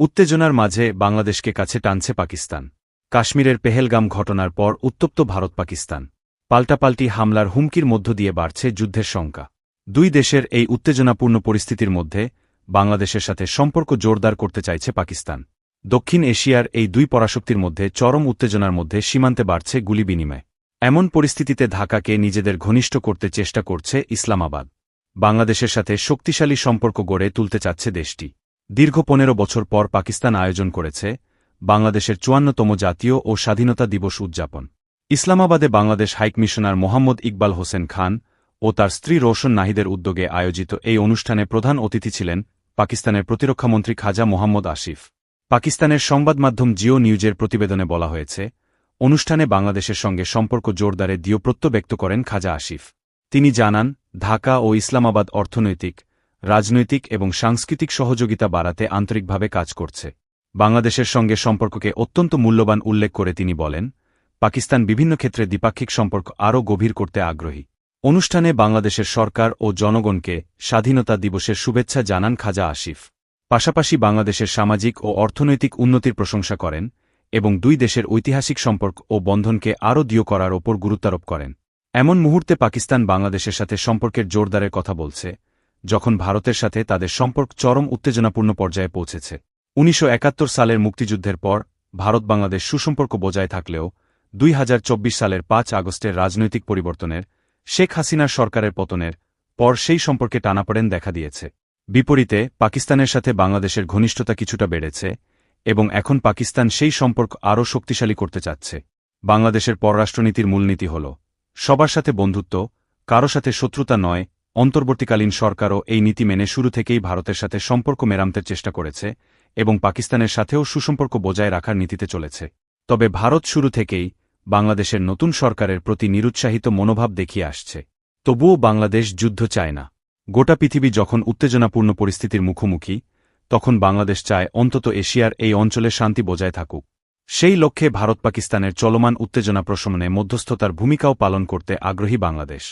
উত্তেজনার মাঝে বাংলাদেশকে কাছে টানছে পাকিস্তান। কাশ্মীরের পেহেলগাম ঘটনার পর উত্তপ্ত ভারত পাকিস্তান। পাল্টাপাল্টি হামলার হুমকির মধ্য দিয়ে বাড়ছে যুদ্ধের শঙ্কা দুই দেশের এই উত্তেজনাপূর্ণ পরিস্থিতির মধ্যে বাংলাদেশের সাথে সম্পর্ক জোরদার করতে চাইছে পাকিস্তান। দক্ষিণ এশিয়ার এই দুই পরাশক্তির মধ্যে চরম উত্তেজনার মধ্যে সীমান্তে বাড়ছে গুলি বিনিময়। এমন পরিস্থিতিতে ঢাকাকে নিজেদের ঘনিষ্ঠ করতে চেষ্টা করছে ইসলামাবাদ। বাংলাদেশের সাথে শক্তিশালী সম্পর্ক গড়ে তুলতে চাচ্ছে দেশটি। দীর্ঘ পনেরো বছর পর পাকিস্তান আয়োজন করেছে বাংলাদেশের চুয়ান্নতম জাতীয় ও স্বাধীনতা দিবস উদযাপন। ইসলামাবাদে বাংলাদেশ হাইকমিশনার মোহাম্মদ ইকবাল হোসেন খান ও তার স্ত্রী রোশন নাহিদের উদ্যোগে আয়োজিত এই অনুষ্ঠানে প্রধান অতিথি ছিলেন পাকিস্তানের প্রতিরক্ষামন্ত্রী খাজা মোহাম্মদ আসিফ পাকিস্তানের সংবাদ মাধ্যম জিও নিউজের প্রতিবেদনে বলা হয়েছে, অনুষ্ঠানে বাংলাদেশের সঙ্গে সম্পর্ক জোরদারে দিয়প্রত্য ব্যক্ত করেন খাজা আসিফ তিনি জানান, ঢাকা ও ইসলামাবাদ অর্থনৈতিক রাজনৈতিক এবং সাংস্কৃতিক সহযোগিতা বাড়াতে আন্তরিকভাবে কাজ করছে। বাংলাদেশের সঙ্গে সম্পর্ককে অত্যন্ত মূল্যবান উল্লেখ করে তিনি বলেন, পাকিস্তান বিভিন্ন ক্ষেত্রে দ্বিপাক্ষিক সম্পর্ক আরও গভীর করতে আগ্রহী। অনুষ্ঠানে বাংলাদেশের সরকার ও জনগণকে স্বাধীনতা দিবসের শুভেচ্ছা জানান খাজা আসিফ পাশাপাশি বাংলাদেশের সামাজিক ও অর্থনৈতিক উন্নতির প্রশংসা করেন এবং দুই দেশের ঐতিহাসিক সম্পর্ক ও বন্ধনকে আরও দিয় করার ওপর গুরুত্বারোপ করেন। এমন মুহূর্তে পাকিস্তান বাংলাদেশের সাথে সম্পর্কের জোরদারের কথা বলছে যখন ভারতের সাথে তাদের সম্পর্ক চরম উত্তেজনাপূর্ণ পর্যায়ে পৌঁছেছে। উনিশশো একাত্তর সালের মুক্তিযুদ্ধের পর, ভারত বাংলাদেশ সুসম্পর্ক বজায় থাকলেও, দুই হাজার চব্বিশ সালের পাঁচ আগস্টের রাজনৈতিক পরিবর্তনের, শেখ হাসিনার সরকারের পতনের পর সেই সম্পর্কে টানাপড়েন দেখা দিয়েছে। বিপরীতে, পাকিস্তানের সাথে বাংলাদেশের ঘনিষ্ঠতা কিছুটা বেড়েছে এবং এখন পাকিস্তান সেই সম্পর্ক আরও শক্তিশালী করতে চাচ্ছে। বাংলাদেশের পররাষ্ট্রনীতির মূলনীতি হল, সবার সাথে বন্ধুত্ব, কারও সাথে শত্রুতা নয় অন্তর্বর্তীকালীন সরকারও এই নীতি মেনে শুরু থেকেই ভারতের সাথে সম্পর্ক মেরামতের চেষ্টা করেছে এবং পাকিস্তানের সাথেও সুসম্পর্ক বজায় রাখার নীতিতে চলেছে। তবে ভারত শুরু থেকেই বাংলাদেশের নতুন সরকারের প্রতি নিরুৎসাহিত মনোভাব দেখিয়ে আসছে। তবুও বাংলাদেশ যুদ্ধ চায় না। গোটা পৃথিবী যখন উত্তেজনাপূর্ণ পরিস্থিতির মুখোমুখি, তখন বাংলাদেশ চায় অন্তত এশিয়ার এই অঞ্চলে শান্তি বজায় থাকুক। সেই লক্ষ্যে ভারত পাকিস্তানের চলমান উত্তেজনা প্রশমনে মধ্যস্থতার ভূমিকাও পালন করতে আগ্রহী বাংলাদেশ।